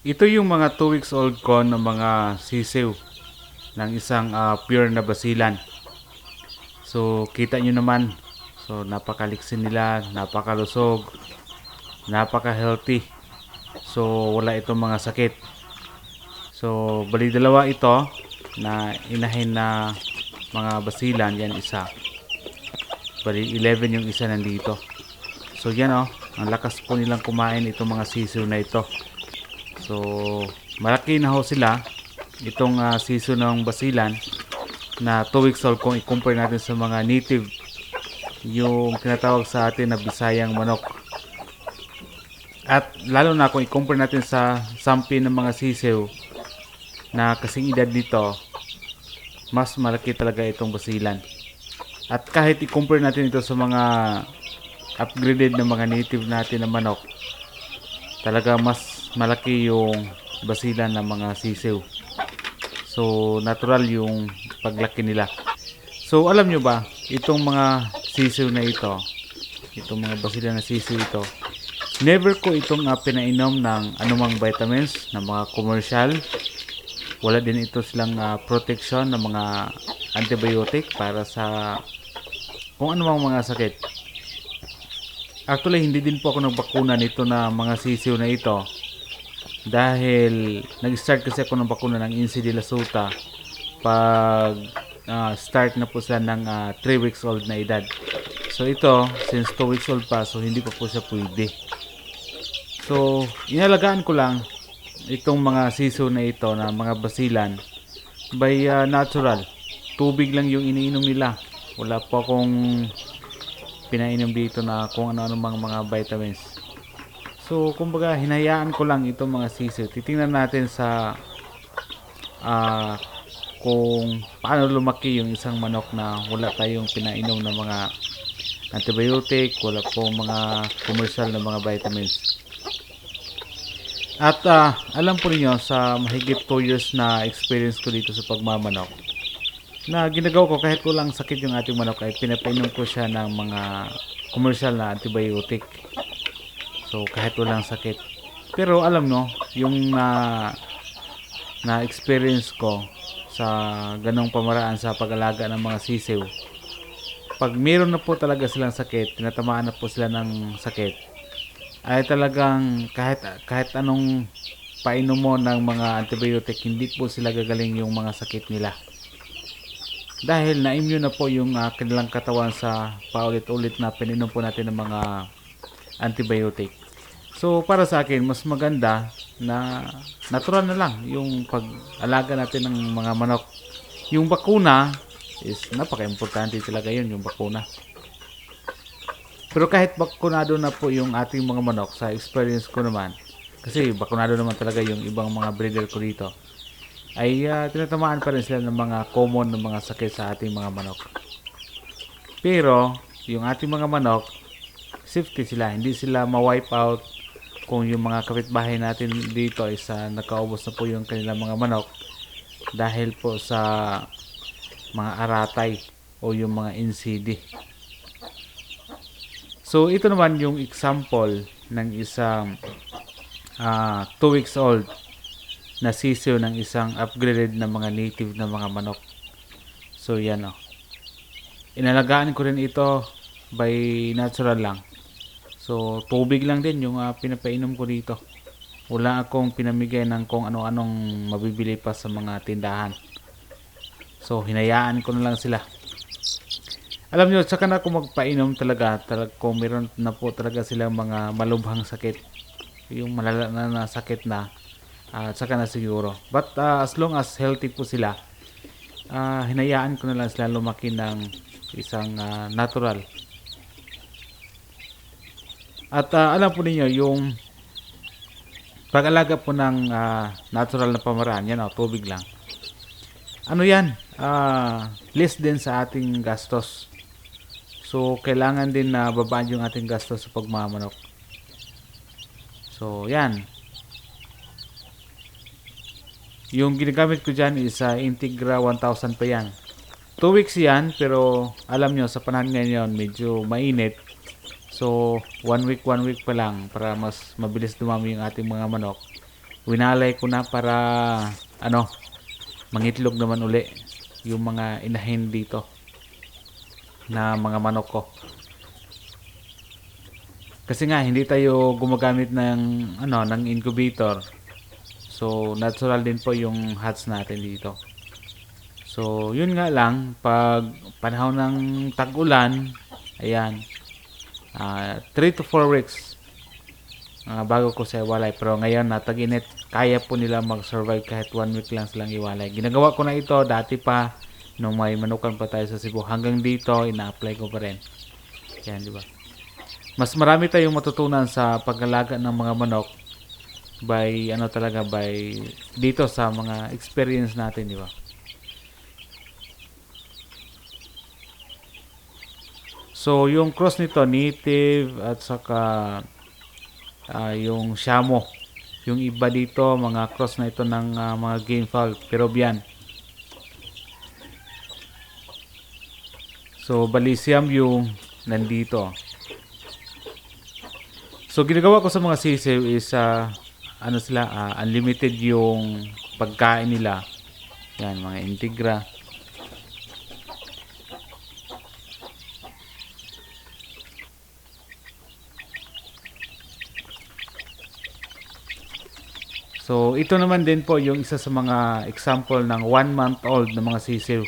Ito yung mga 2 weeks old ko ng mga sisiw ng isang ah, pure na basilan. So, kita nyo naman. So, napakaliksin nila, napakalusog, napaka-healthy. So, wala itong mga sakit. So, bali dalawa ito na inahin na mga basilan. Yan isa. Bali 11 yung isa nandito. So, yan oh. Ang lakas po nilang kumain itong mga sisiw na ito. So, malaki na ho sila. Itong uh, season ng basilan na 2 weeks old kung i-compare natin sa mga native yung tinatawag sa atin na bisayang manok. At lalo na kung i-compare natin sa sampi ng mga sisiw na kasing edad nito, mas malaki talaga itong basilan. At kahit i-compare natin ito sa mga upgraded na mga native natin na manok, talaga mas malaki yung basilan ng mga sisiw. So, natural yung paglaki nila. So, alam nyo ba, itong mga sisiw na ito, itong mga basilan na sisiw ito, never ko itong uh, pinainom ng anumang vitamins, ng mga commercial. Wala din ito silang uh, protection ng mga antibiotic para sa kung anumang mga sakit. Actually, hindi din po ako nagbakuna nito na mga sisiw na ito dahil nag-start kasi ako ng bakuna ng Insi de la Sota pag ah, start na po sila ng 3 weeks old na edad. So ito, since 2 weeks old pa, so hindi pa po siya pwede. So, inalagaan ko lang itong mga siso na ito na mga basilan by ah, natural. Tubig lang yung iniinom nila. Wala po akong pinainom dito na kung ano-ano mga, mga vitamins. So, kumbaga, hinayaan ko lang itong mga sisiw. Titingnan natin sa ah kung paano lumaki yung isang manok na wala tayong pinainom ng mga antibiotic, wala pong mga commercial na mga vitamins. At ah, alam po niyo sa mahigit 2 years na experience ko dito sa pagmamanok, na ginagawa ko kahit walang sakit yung ating manok ay pinapainom ko siya ng mga commercial na antibiotic. So kahit walang sakit. Pero alam no, yung na na experience ko sa ganong pamaraan sa pag-alaga ng mga sisiw. Pag meron na po talaga silang sakit, tinatamaan na po sila ng sakit, ay talagang kahit kahit anong painom mo ng mga antibiotic, hindi po sila gagaling yung mga sakit nila. Dahil na-immune na po yung ah, kanilang katawan sa paulit-ulit na pininom po natin ng mga antibiotic. So para sa akin, mas maganda na natural na lang yung pag-alaga natin ng mga manok. Yung bakuna is napaka-importante talaga yun, yung bakuna. Pero kahit bakunado na po yung ating mga manok sa experience ko naman, kasi bakunado naman talaga yung ibang mga breeder ko dito, ay ah, tinatamaan pa rin sila ng mga common na mga sakit sa ating mga manok. Pero, yung ating mga manok, safety sila. Hindi sila ma-wipe out kung yung mga kapitbahay natin dito is uh, nakaubos na po yung kanilang mga manok dahil po sa mga aratay o yung mga NCD. So, ito naman yung example ng isang 2 weeks old na sisiw ng isang upgraded na mga native na mga manok. So, yan o. Inalagaan ko rin ito by natural lang. So, tubig lang din yung ah, pinapainom ko dito. Wala akong pinamigay ng kung ano-anong mabibili pa sa mga tindahan. So, hinayaan ko na lang sila. Alam nyo, saka na ako magpainom talaga, talaga kung meron na po talaga silang mga malubhang sakit. Yung malala na, na sakit na, at saka na siguro. But ah, as long as healthy po sila, ah, hinayaan ko na lang sila lumaki ng isang ah, natural at ah, alam po ninyo, yung pag-alaga po ng ah, natural na pamaraan, yan o, tubig lang. Ano yan? Ah, less din sa ating gastos. So, kailangan din na babaan yung ating gastos sa pagmamanok. So, yan. Yung ginagamit ko dyan is ah, Integra 1000 pa yan. 2 weeks yan, pero alam nyo, sa panahon ngayon, medyo mainit. So, one week, one week pa lang para mas mabilis dumami yung ating mga manok. winalay ko na para ano mangitlog naman uli yung mga inahin dito na mga manok ko. Kasi nga hindi tayo gumagamit ng ano ng incubator. So natural din po yung hats natin dito. So yun nga lang pag panahon ng tag-ulan, ayan. 3 to 4 weeks ah, bago ko sa iwalay. Pero ngayon na tag-init, kaya po nila mag-survive kahit 1 week lang silang iwalay. Ginagawa ko na ito dati pa nung may manukan pa tayo sa Cebu. Hanggang dito, ina-apply ko pa rin. Yan, di ba? Mas marami tayong matutunan sa pag-alaga ng mga manok by ano talaga by dito sa mga experience natin, di ba? So, yung cross nito, native at saka ah, yung shamo. Yung iba dito, mga cross na ito ng ah, mga game fowl, Peruvian. So, Balisiam yung nandito. So, ginagawa ko sa mga sisiw is ah, ano sila, ah, unlimited yung pagkain nila. Yan, mga integra. So, ito naman din po yung isa sa mga example ng one month old na mga sisiw.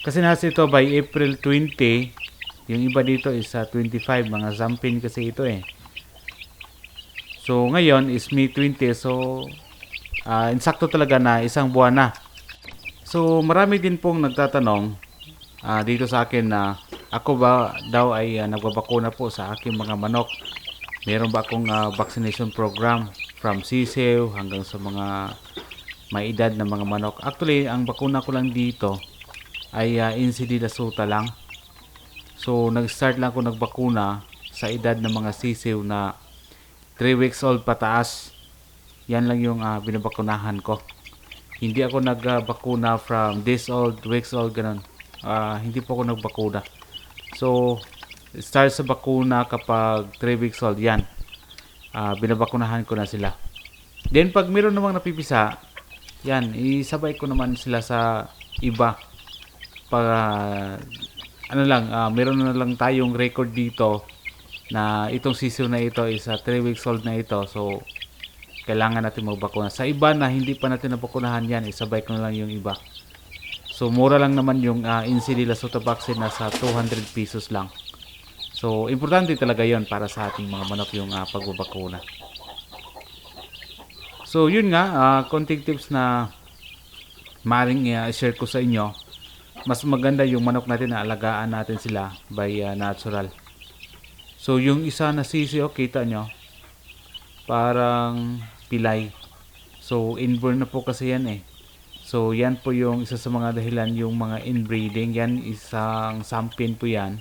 Kasi nasa ito by April 20, yung iba dito is sa 25, mga zampin kasi ito eh. So, ngayon is May 20, so ah insakto talaga na isang buwan na. So, marami din pong nagtatanong ah, dito sa akin na ako ba daw ay ah, nagbabakuna po sa aking mga manok. Meron ba akong ah, vaccination program from sisiw hanggang sa mga may edad na mga manok. Actually, ang bakuna ko lang dito ay uh, NCD Lasuta lang. So, nag-start lang ako nagbakuna sa edad ng mga sisiw na 3 weeks old pataas. Yan lang yung uh, binabakunahan ko. Hindi ako nagbakuna from this old, weeks old, ganun. Ah, hindi po ako nagbakuna. So, start sa bakuna kapag 3 weeks old, yan. Ah, binabakunahan ko na sila. Then, pag meron namang napipisa, yan, isabay ko naman sila sa iba. Para, ano lang, ah, meron na lang tayong record dito na itong sisiw na ito is 3 weeks old na ito. So, kailangan natin magbakuna. Sa iba na hindi pa natin nabakunahan yan, isabay ko na lang yung iba. So, mura lang naman yung uh, Insilila Sota vaccine na sa 200 pesos lang. So, importante talaga yon para sa ating mga manok yung uh, pagbabakuna. So, yun nga, uh, konting tips na maring uh, share ko sa inyo. Mas maganda yung manok natin na alagaan natin sila by uh, natural. So, yung isa na sisiyo, kita nyo, parang pilay. So, inborn na po kasi yan eh. So, yan po yung isa sa mga dahilan yung mga inbreeding. Yan, isang sampin po yan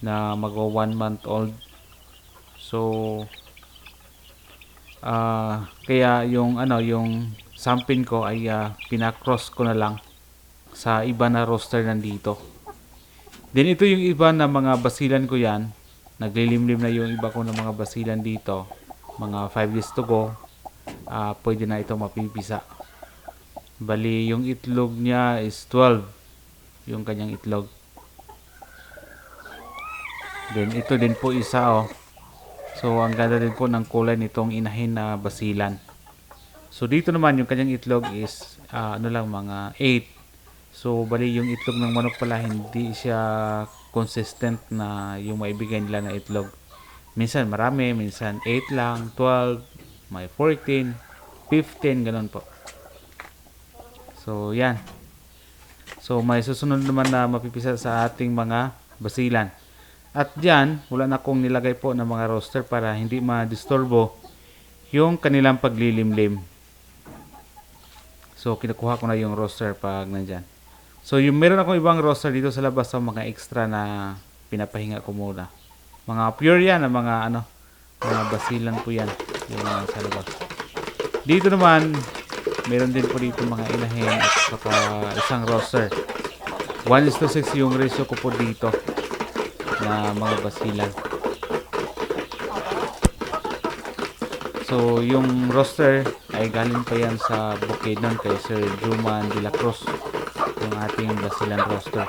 na mag one month old. So, ah kaya yung ano, yung sampin ko ay ah, pinakross ko na lang sa iba na roster nandito. Then ito yung iba na mga basilan ko yan. Naglilimlim na yung iba ko ng mga basilan dito. Mga 5 days to go. ah pwede na ito mapipisa. Bali, yung itlog niya is 12. Yung kanyang itlog. Then ito din po isa oh. So ang ganda din po ng kulay nitong inahin na basilan. So dito naman yung kanyang itlog is ah, ano lang mga 8. So bali yung itlog ng manok pala hindi siya consistent na yung maibigay nila na itlog. Minsan marami, minsan 8 lang, 12, may 14, 15, ganun po. So yan. So may susunod naman na mapipisa sa ating mga basilan. At dyan, wala na akong nilagay po ng mga roster para hindi ma-disturbo yung kanilang paglilimlim. So, kinukuha ko na yung roster pag nandyan. So, yung meron akong ibang roster dito sa labas sa mga extra na pinapahinga ko muna. Mga pure yan, na mga ano, mga basilan po yan. Yung mga sa labas. Dito naman, meron din po dito mga inahin at saka isang roster. 1 is to 6 yung ratio ko po dito na mga basilan. So, yung roster ay galing pa yan sa Bukidnon kay Sir Juman de la Cruz yung ating basilan roaster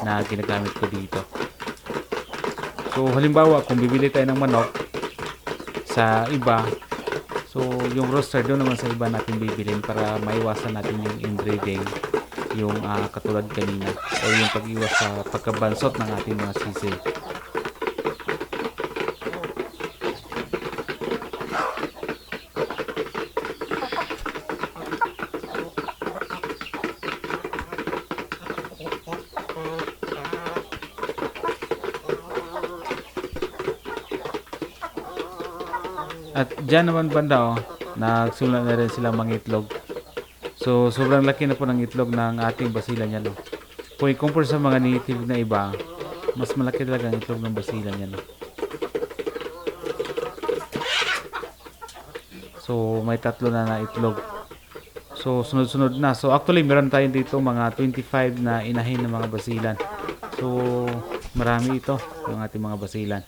na ginagamit ko dito so halimbawa kung bibili tayo ng manok sa iba so yung roaster doon naman sa iba natin bibilin para maiwasan natin yung inbreeding yung ah, katulad kanina o yung pag-iwas sa pagkabansot ng ating mga sisig At dyan naman banda oh, nagsimula na rin sila mangitlog. So sobrang laki na po ng itlog ng ating basilan yan. Oh. Kung i-compare sa mga native na iba, mas malaki talaga ang itlog ng basilan yan. Oh. So may tatlo na na itlog. So sunod-sunod na. So actually meron tayo dito mga 25 na inahin ng mga basilan. So marami ito yung ating mga basilan.